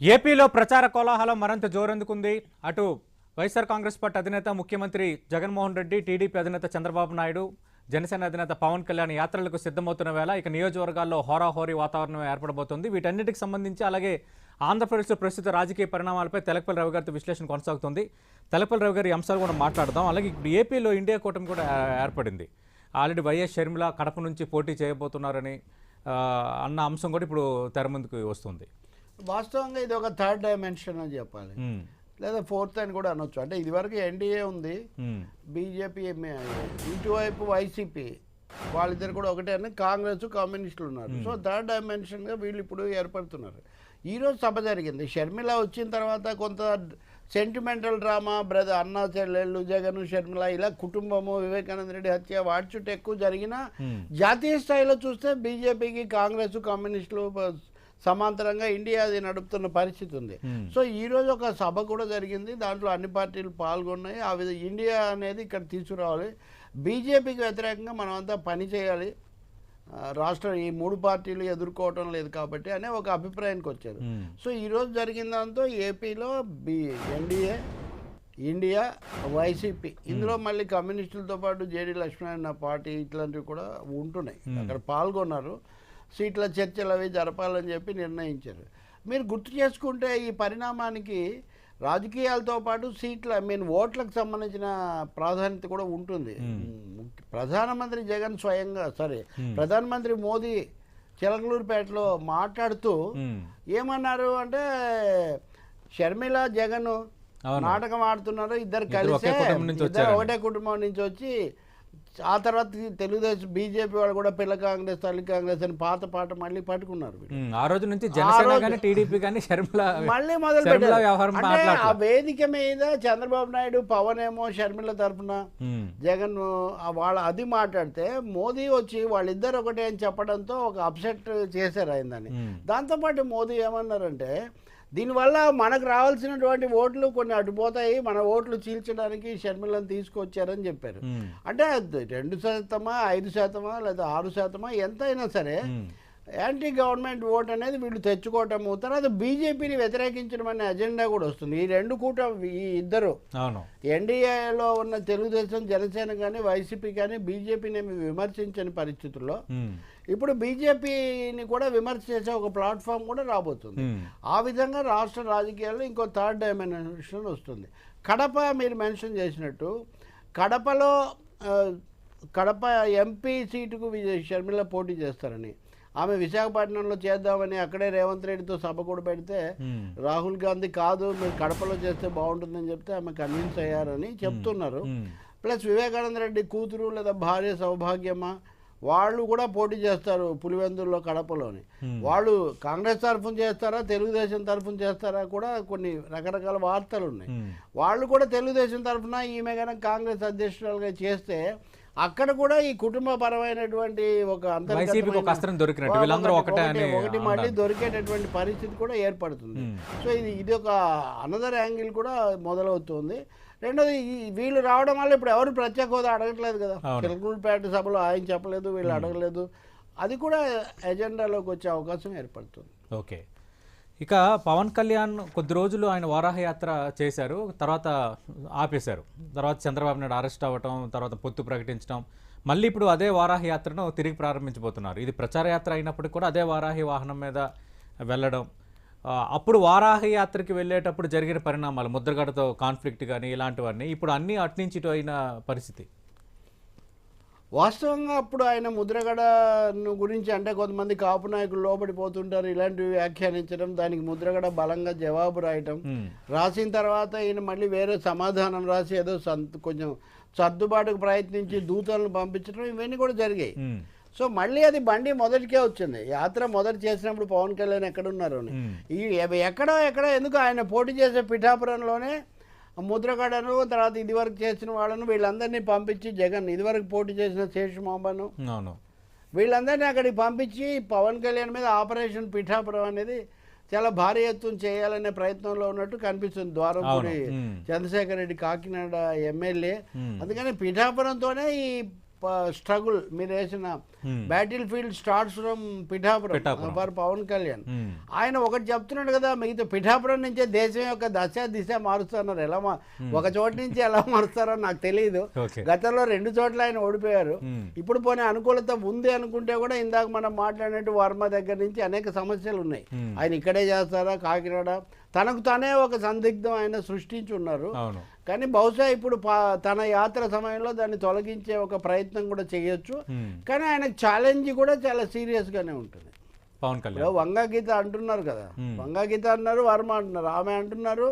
ఏపీలో ప్రచార కోలాహలం మరింత జోరందుకుంది. అటు వైఎస్ఆర్ కాంగ్రెస్ పార్టీ అధినేత ముఖ్యమంత్రి జగన్మోహన్ రెడ్డి టీడీపీ అధినేత చంద్రబాబు నాయుడు జనసేన అధినేత పవన్ కళ్యాణ్ యాత్రలకు సిద్ధమవుతున్న వేళ ఇక నియోజకవర్గాల్లో హోరాహోరీ వాతావరణం ఏర్పడబోతోంది. వీటన్నిటికి సంబంధించి అలాగే ఆంధ్రప్రదేశ్లో ప్రస్తుత రాజకీయ పరిణామాలపై తెలకపల్లి రవి గారితో విశ్లేషణ కొనసాగుతుంది. తెలకపల్లి రవి గారి అంశాలు కూడా మాట్లాడదాం. అలాగే ఇప్పుడు ఏపీలో ఇండియా కూటమి కూడా ఏర్పడింది. ఆల్రెడీ వైఎస్ షర్మిల కడప నుంచి పోటీ చేయబోతున్నారని అన్న అంశం కూడా ఇప్పుడు తెర ముందుకు వస్తుంది. వాస్తవంగా ఇది ఒక థర్డ్ డైమెన్షన్ అని చెప్పాలి. ఉమ్, లేదా ఫోర్త్ అని కూడా అనొచ్చు. అంటే ఇదివరకు ఎన్డీఏ ఉంది. ఉమ్, బీజేపీ ఇటువైపు వైసీపీ వాళ్ళిద్దరు కూడా ఒకటే అని కాంగ్రెస్ కమ్యూనిస్టులు ఉన్నారు. సో థర్డ్ డైమెన్షన్గా వీళ్ళు ఇప్పుడు ఏర్పడుతున్నారు. ఈరోజు సభ జరిగింది. షర్మిల వచ్చిన తర్వాత కొంత సెంటిమెంటల్ డ్రామా బ్రదర్ అన్న చెల్లెళ్ళు జగన్ షర్మిల ఇలా కుటుంబము వివేకానంద రెడ్డి హత్య వాటి చుట్టూ ఎక్కువ జరిగిన జాతీయ స్థాయిలో చూస్తే బీజేపీకి కాంగ్రెస్ కమ్యూనిస్టులు సమాంతరంగా ఇండియా అది నడుపుతున్న పరిస్థితి ఉంది. Hmm. సో ఈ రోజు ఒక సభ కూడా జరిగింది. దాంట్లో అన్ని పార్టీలు పాల్గొన్నాయి. ఆ విధ ఇండియా అనేది ఇక్కడ తీసుకురావాలి. బీజేపీకి వ్యతిరేకంగా మనం అంతా పని చేయాలి. రాష్ట్రం ఈ మూడు పార్టీలు ఎదుర్కోవటం లేదు కాబట్టి అనే ఒక అభిప్రాయానికి వచ్చారు. ఉమ్. సో ఈరోజు జరిగిన దాంతో ఏపీలో బి ఎన్డీఏ ఇండియా వైసీపీ ఇందులో మళ్ళీ కమ్యూనిస్టులతో పాటు జేడీ లక్ష్మీనారాయణ పార్టీ ఇట్లాంటివి కూడా ఉంటున్నాయి. అక్కడ పాల్గొన్నారు. సీట్ల చర్చలు అవి జరపాలని చెప్పి నిర్ణయించారు మీరు గుర్తు చేసుకుంటే ఈ పరిణామానికి రాజకీయాలతో పాటు సీట్ల మీన్ ఓట్లకు సంబంధించిన ప్రాధాన్యత కూడా ఉంటుంది ముఖ్య- ప్రధానమంత్రి జగన్ స్వయంగా సరే ప్రధానమంత్రి మోదీ చిలకలూరుపేటలో మాట్లాడుతూ ఉమ్. ఏమన్నారు అంటే షర్మిల జగన్. నాటకం ఆడుతున్నారు ఇద్దరు కలిసి. ఒకటే కుటుంబం నుంచి వచ్చి ఆ తర్వాత తెలుగుదేశం బీజేపీ వాళ్ళు కూడా పిల్ల కాంగ్రెస్ తల్లి కాంగ్రెస్ అని పాత పాట మళ్ళీ పట్టుకున్నారు ఆ రోజు నుంచి టీడీపీ కానీ షర్మిల మళ్ళీ మొదలు పెట్టారు. ఆ వేదిక మీద చంద్రబాబు నాయుడు పవన్ ఏమో షర్మిల తరఫున జగన్ వాళ్ళ అది మాట్లాడితే మోదీ వచ్చి వాళ్ళిద్దరు ఒకటే అని చెప్పడంతో ఒక అప్సెట్ చేశారు ఆయన దాన్ని. దాంతోపాటు మోదీ ఏమన్నారంటే దీనివల్ల మనకు రావాల్సినటువంటి ఓట్లు కొన్ని అడ్డుపోతాయి మన ఓట్లు చీల్చడానికి షర్మిలను తీసుకొచ్చారని చెప్పారు. అంటే రెండు శాతమా ఐదు శాతమా లేదా ఆరు శాతమా ఎంత అయినా సరే యాంటీ గవర్నమెంట్ ఓట్ అనేది వీళ్ళు తెచ్చుకోవటము తర్వాత బీజేపీని వ్యతిరేకించడం అనే అజెండా కూడా వస్తుంది. ఈ రెండు కూట ఈ ఇద్దరు ఎన్డీఏలో ఉన్న తెలుగుదేశం జనసేన కానీ వైసీపీ కానీ బీజేపీని విమర్శించని పరిస్థితుల్లో ఇప్పుడు బీజేపీని కూడా విమర్శ చేసే ఒక ప్లాట్ఫామ్ కూడా రాబోతుంది. ఆ విధంగా రాష్ట్ర రాజకీయాల్లో ఇంకో థర్డ్ డైమెన్షన్ వస్తుంది. కడప మీరు మెన్షన్ చేసినట్టు కడపలో కడప ఎంపీ సీటుకు విజయ్ షర్మిల పోటీ చేస్తారని. ఆమె విశాఖపట్నంలో చేద్దామని అక్కడే రేవంత్ రెడ్డితో సభ కూడా పెడితే రాహుల్ గాంధీ కాదు మీరు కడపలో చేస్తే బాగుంటుందని చెప్తే ఆమె కన్విన్స్ అయ్యారని చెప్తున్నారు. ప్లస్ వివేకానంద రెడ్డి కూతురు లేదా భార్య సౌభాగ్యమ్మ వాళ్ళు కూడా పోటీ చేస్తారు పులివెందుల్లో కడపలోని. వాళ్ళు కాంగ్రెస్ తరఫున చేస్తారా తెలుగుదేశం తరఫున చేస్తారా కూడా కొన్ని రకరకాల వార్తలు ఉన్నాయి వాళ్ళు కూడా తెలుగుదేశం తరఫున ఈమె కనుక కాంగ్రెస్ అధ్యక్షురాలుగా చేస్తే అక్కడ కూడా ఈ కుటుంబపరమైనటువంటి ఒక అస్త్రం దొరికినట్టు వీళ్ళందరూ ఒకటే ఒకటి- మళ్ళీ. దొరికేటటువంటి పరిస్థితి కూడా ఏర్పడుతుంది. ఉమ్, సో ఇది ఇది ఒక అనదర్ యాంగిల్ కూడా మొదలవుతుంది. రెండోది వీళ్ళు రావడం వల్ల ఇప్పుడు ఎవరు ప్రత్యేక హోదా అడగట్లేదు కదా. అవును. చిలకలూరుపేట సభలో ఆయన చెప్పలేదు వీళ్ళు అడగలేదు. అది కూడా ఎజెండాలోకి వచ్చే అవకాశం ఏర్పడుతుంది. ఓకే. ఇక పవన్ కళ్యాణ్ కొద్ది రోజులు ఆయన వారాహయాత్ర చేశారు తర్వాత ఆపేశారు. తర్వాత చంద్రబాబు నాయుడు అరెస్ట్ అవ్వటం తర్వాత పొత్తు ప్రకటించడం మళ్ళీ ఇప్పుడు అదే వారాహయాత్రను తిరిగి ప్రారంభించబోతున్నారు. ఇది ప్రచార యాత్ర అయినప్పటికీ కూడా అదే వారాహి వాహనం మీద వెళ్ళడం అప్పుడు వారాహయాత్రకి వెళ్ళేటప్పుడు జరిగిన పరిణామాలు ముద్రగడతో కాన్ఫ్లిక్ట్ కానీ ఇలాంటివన్నీ ఇప్పుడు అన్నీ అట్నుంచి ఇటు అయిన పరిస్థితి. వాస్తవంగా అప్పుడు ఆయన ముద్రగడను గురించి అంటే కొంతమంది కాపు నాయకులు లోబడిపోతుంటారు ఇలాంటివి వ్యాఖ్యానించడం దానికి ముద్రగడ బలంగా జవాబు రాయటం. రాసిన తర్వాత ఈయన మళ్ళీ వేరే సమాధానం రాసి ఏదో సంత కొంచెం సర్దుబాటుకు ప్రయత్నించి దూతలను పంపించడం ఇవన్నీ కూడా జరిగాయి. సో మళ్ళీ అది బండి మొదటికే వచ్చింది. యాత్ర మొదటి చేసినప్పుడు పవన్ కళ్యాణ్ ఎక్కడున్నారు అని. ఈ ఎక్కడో ఎక్కడో ఎందుకు ఆయన పోటీ చేసే పిఠాపురంలోనే ముద్రగడను తర్వాత ఇదివరకు చేసిన వాళ్ళను వీళ్ళందరినీ పంపించి జగన్ ఇదివరకు పోటీ చేసిన శేషమాంబను వీళ్ళందరినీ అక్కడికి పంపించి పవన్ కళ్యాణ్ మీద ఆపరేషన్ పిఠాపురం అనేది చాలా భారీ ఎత్తున చేయాలనే ప్రయత్నంలో ఉన్నట్టు కనిపిస్తుంది ద్వారంపూడి. చంద్రశేఖర్ రెడ్డి కాకినాడ ఎమ్మెల్యే. అందుకని పిఠాపురంతోనే ఈ స్ట్రగుల్ మీరు వేసిన battlefield starts from Pithapuram. For Pawan Kalyan. ఆయన ఒకటి చెప్తున్నాడు కదా మిగతా పిఠాపురం నుంచే దేశం యొక్క దశ దిశ మారుస్తున్నారు. ఎలా మా ఒక చోట నుంచి ఎలా మారుస్తారో నాకు తెలియదు గతంలో రెండు చోట్ల ఆయన ఓడిపోయారు. మ్మ్. ఇప్పుడు పోనీ అనుకూలత ఉంది అనుకుంటే కూడా ఇందాక మనం మాట్లాడినట్టు వర్మ దగ్గర నుంచి అనేక సమస్యలు ఉన్నాయి. మ్మ్. ఆయన ఇక్కడే చేస్తారా కాకినాడ? తనకు తనే ఒక సందిగ్ధం ఆయన సృష్టించి ఉన్నారు. కానీ బహుశా ఇప్పుడు తన యాత్ర సమయంలో దాన్ని తొలగించే ఒక ప్రయత్నం కూడా చేయొచ్చు. కానీ ఆయనకు ఛాలెంజ్ కూడా చాలా సీరియస్గానే ఉంటుంది. పవన్ కళ్యాణ్. ఇప్పుడు వంగా గీత అంటున్నారు కదా. మ్మ్. వంగా గీత అన్నారు వర్మ అంటున్నారు ఆమె అంటున్నారు.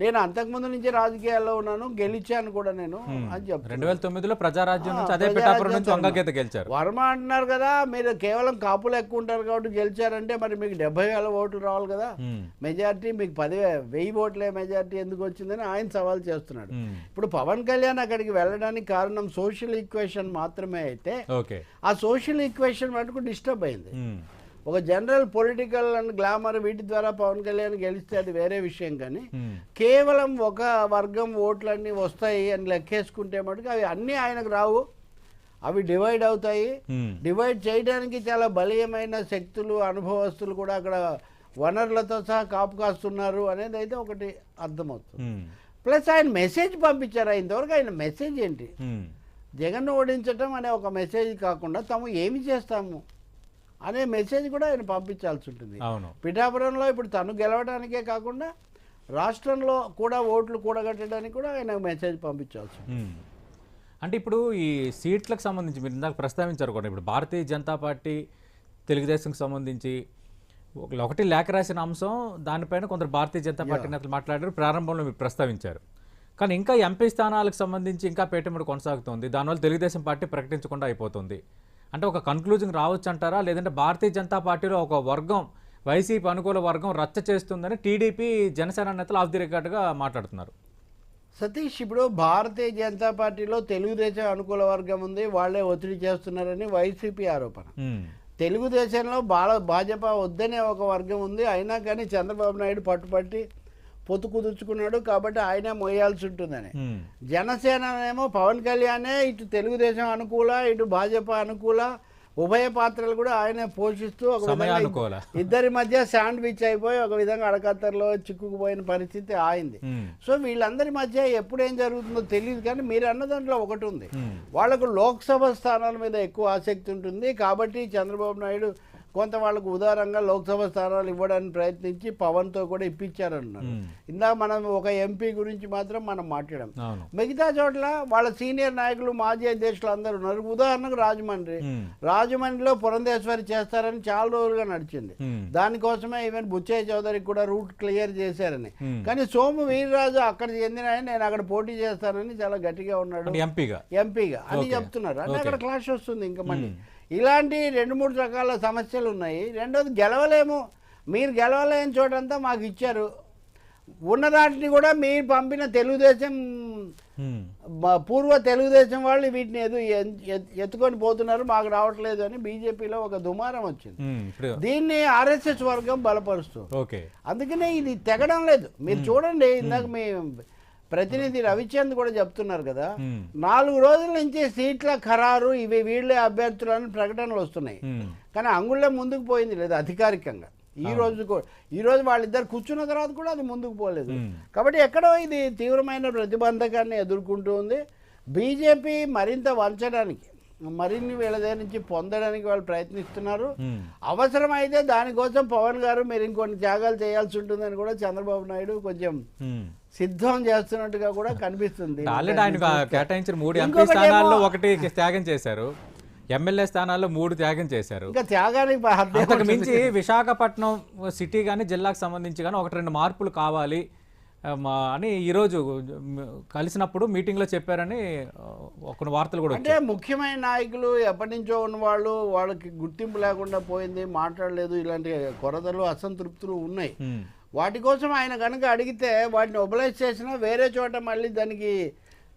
నేను అంతకుముందు నుంచి రాజకీయాల్లో ఉన్నాను గెలిచాను కూడా నేను అని చెప్తాను రెండు వేల తొమ్మిదిలో ప్రజారాజ్యం నుంచి అదే పిఠాపురం నుంచి. వంగగీత గెలిచారు వర్మ అంటున్నారు కదా మీరు కేవలం కాపులు ఎక్కువ ఉంటారు కాబట్టి గెలిచారంటే మరి మీకు డెబ్బై వేల ఓట్లు రావాలి కదా. మెజారిటీ మీకు పది వెయ్యి ఓట్లే మెజారిటీ ఎందుకు వచ్చిందని ఆయన సవాల్ చేస్తున్నాడు. ఇప్పుడు పవన్ కళ్యాణ్ అక్కడికి వెళ్ళడానికి కారణం సోషల్ ఈక్వేషన్ మాత్రమే అయితే ఆ సోషల్ ఈక్వేషన్ మటుకు డిస్టర్బ్ అయింది. ఒక జనరల్ పొలిటికల్ అండ్ గ్లామర్ వీటి ద్వారా పవన్ కళ్యాణ్ గెలిస్తే అది వేరే విషయం కానీ మ్మ్. కేవలం ఒక వర్గం ఓట్లన్నీ వస్తాయి అని లెక్కేసుకుంటే మటుకు అవి అన్నీ ఆయనకు రావు అవి డివైడ్ అవుతాయి మ్మ్. డివైడ్ చేయడానికి చాలా బలీయమైన శక్తులు అనుభవస్తులు కూడా అక్కడ వనరులతో సహా కాపు కాస్తున్నారు అనేది అయితే ఒకటి అర్థమవుతుంది మ్మ్. ప్లస్ ఆయన మెసేజ్ పంపించారు ఇంతవరకు ఆయన మెసేజ్ ఏంటి మ్మ్. జగన్ను ఓడించటం అనే ఒక మెసేజ్ కాకుండా తాము ఏమి చేస్తాము అనే మెసేజ్ కూడా ఆయన పంపించాల్సి ఉంటుంది. అవును. పిఠాపురంలో ఇప్పుడు తను గెలవడానికే కాకుండా రాష్ట్రంలో కూడా ఓట్లు కూడగట్టడానికి కూడా ఆయన మెసేజ్ పంపించాల్సి ఉంటుంది. అంటే ఇప్పుడు ఈ సీట్లకు సంబంధించి మీరు ఇందాక ప్రస్తావించారు కూడా ఇప్పుడు భారతీయ జనతా పార్టీ తెలుగుదేశంకి సంబంధించి ఒక- ఒకటి లేఖ రాసిన అంశం దానిపైన కొందరు భారతీయ జనతా పార్టీ నేతలు మాట్లాడారు ప్రారంభంలో మీరు ప్రస్తావించారు. కానీ ఇంకా ఎంపీ స్థానాలకు సంబంధించి ఇంకా పేటముడు కొనసాగుతోంది. దానివల్ల తెలుగుదేశం పార్టీ ప్రకటించకుండా అయిపోతుంది. అంటే ఒక కన్క్లూజన్ రావచ్చు అంటారా? లేదంటే భారతీయ జనతా పార్టీలో ఒక వర్గం వైసీపీ అనుకూల వర్గం రచ్చ చేస్తుందని టీడీపీ జనసేన నేతలు ఆఫ్ ది రికార్డుగా మాట్లాడుతున్నారు. సతీష్ ఇప్పుడు భారతీయ జనతా పార్టీలో తెలుగుదేశం అనుకూల వర్గం ఉంది వాళ్ళే ఒత్తిడి చేస్తున్నారని వైసీపీ ఆరోపణ. తెలుగుదేశంలో బాల భాజపా వద్దనే ఒక వర్గం ఉంది అయినా కానీ చంద్రబాబు నాయుడు పట్టుపట్టి పొత్తు కుదుర్చుకున్నాడు కాబట్టి ఆయనే మోయాల్సి ఉంటుందని. జనసేన ఏమో పవన్ కళ్యాణే ఇటు తెలుగుదేశం అనుకూల ఇటు భాజపా అనుకూల ఉభయ పాత్రలు కూడా ఆయనే పోషిస్తూ ఒక విధంగా. ఇద్దరి మధ్య శాండ్విచ్ అయిపోయి ఒక విధంగా అడకత్తర్లో చిక్కుకుపోయిన పరిస్థితి ఆయింది. సో వీళ్ళందరి మధ్య ఎప్పుడు ఏం జరుగుతుందో తెలియదు కానీ మీరు అన్న దాంట్లో ఒకటి ఉంది మ్మ్. వాళ్ళకు లోక్సభ స్థానాల మీద ఎక్కువ ఆసక్తి ఉంటుంది కాబట్టి చంద్రబాబు నాయుడు కొంత వాళ్ళకు ఉదారంగా లోక్సభ స్థానాలు ఇవ్వడానికి ప్రయత్నించి పవన్తో కూడా ఇప్పించారన్నారు. ఇందాక మనం ఒక ఎంపీ గురించి మాత్రం మనం మాట్లాడాం మిగతా చోట్ల వాళ్ళ సీనియర్ నాయకులు మాజీ అధ్యక్షులు అందరూ ఉన్నారు ఉదాహరణకు రాజమండ్రి. రాజమండ్రిలో పురంధేశ్వరి చేస్తారని చాలా రోజులుగా నడిచింది. దానికోసమే ఈవెన్ బుచ్చయ్య చౌదరికి కూడా రూట్ క్లియర్ చేశారని. కానీ సోము వీర్రాజు అక్కడ చెందిన నేను అక్కడ పోటీ చేస్తానని చాలా గట్టిగా ఉన్నాడు ఎంపీగా ఎంపీగా అని. చెప్తున్నారు అంటే. అక్కడ క్లాష్ వస్తుంది ఇంకా మళ్ళీ ఇలాంటి రెండు మూడు రకాల సమస్యలు ఉన్నాయి. రెండోది గెలవలేము. మీరు గెలవలేని చోటంతా మాకు ఇచ్చారు. ఉన్న దాంట్ని కూడా మీరు పంపిన తెలుగుదేశం పూర్వ తెలుగుదేశం వాళ్ళు వీటిని ఎదు ఎన్- ఎత్- ఎత్తుకొని పోతున్నారు. మాకు రావట్లేదు అని బీజేపీలో ఒక దుమారం వచ్చింది. దీన్ని ఆర్ఎస్ఎస్ వర్గం బలపరుస్తుంది. ఓకే. అందుకనే ఇది తెగడం లేదు. మీరు చూడండి ఇందాక మీ ప్రతినిధి రవిచంద్ కూడా చెప్తున్నారు కదా. నాలుగు రోజుల నుంచి సీట్ల ఖరారు ఇవి వీళ్ళే అభ్యర్థులని ప్రకటనలు వస్తున్నాయి. కానీ అంగుళ్ళే ముందుకు పోయింది లేదు అధికారికంగా ఈ రోజు ఈ రోజు వాళ్ళిద్దరు కూర్చున్న తర్వాత కూడా అది ముందుకు పోలేదు. కాబట్టి ఎక్కడో ఇది తీవ్రమైన ప్రతిబంధకాన్ని ఎదుర్కొంటూ ఉంది బీజేపీ మరింత వంచడానికి మరిన్ని వీళ్ళ దగ్గర నుంచి పొందడానికి వాళ్ళు ప్రయత్నిస్తున్నారు. అవసరమైతే దానికోసం పవన్ గారు మీరు ఇంకొన్ని త్యాగాలు చేయాల్సి ఉంటుందని కూడా చంద్రబాబు నాయుడు కొంచెం. సిద్ధం చేస్తున్నట్టుగా కూడా కనిపిస్తుంది. ఆల్రెడీ ఆయన కేటాయించిన మూడు ఎంపీ స్థానాల్లో ఒకటి త్యాగం చేశారు. ఎమ్మెల్యే స్థానాల్లో మూడు త్యాగం చేశారు. ఇంకా త్యాగానికి. మించి విశాఖపట్నం సిటీ కానీ జిల్లాకు సంబంధించి కానీ ఒకటి రెండు మార్పులు కావాలి అని ఈరోజు కలిసినప్పుడు మీటింగ్లో చెప్పారని కొన్ని వార్తలు కూడా అంటే ముఖ్యమైన నాయకులు ఎప్పటి నుంచో ఉన్నవాళ్ళు వాళ్ళకి గుర్తింపు లేకుండా పోయింది మాట్లాడలేదు ఇలాంటి కొరతలు అసంతృప్తులు ఉన్నాయి. వాటి కోసం ఆయన కనుక అడిగితే వాటిని ఒబలైజ్ చేసినా వేరే చోట మళ్ళీ దానికి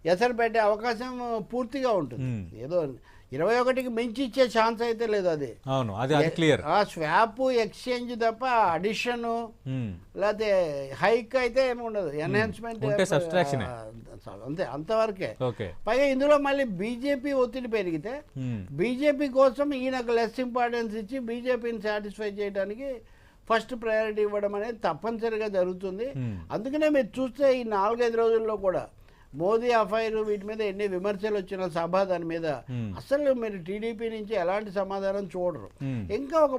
ఎసరు పెట్టే అవకాశం పూర్తిగా ఉంటుంది. ఏదో ఇరవై ఒకటికి మించి ఇచ్చే ఛాన్స్ అయితే లేదు అది. అవును అది క్లియర్ ఆ స్వాప్ ఎక్స్చేంజ్ తప్ప అడిషన్ లేకపోతే హైక్ అయితే ఏమి ఉండదు. ఎన్హాన్స్మెంట్. అంతే అంతవరకే. ఓకే. పైగా ఇందులో మళ్ళీ బీజేపీ ఒత్తిడి పెరిగితే బీజేపీ కోసం ఈయనకు లెస్ ఇంపార్టెన్స్ ఇచ్చి బీజేపీని సాటిస్ఫై చేయడానికి ఫస్ట్ ప్రయారిటీ ఇవ్వడం అనేది తప్పనిసరిగా జరుగుతుంది. అందుకనే మీరు చూస్తే ఈ నాలుగైదు రోజుల్లో కూడా మోదీ అఫైర్ వీటి మీద ఎన్ని విమర్శలు వచ్చిన సభ దాని మీద. అసలు మీరు టీడీపీ నుంచి ఎలాంటి సమాధానం చూడరు. ఇంకా ఒక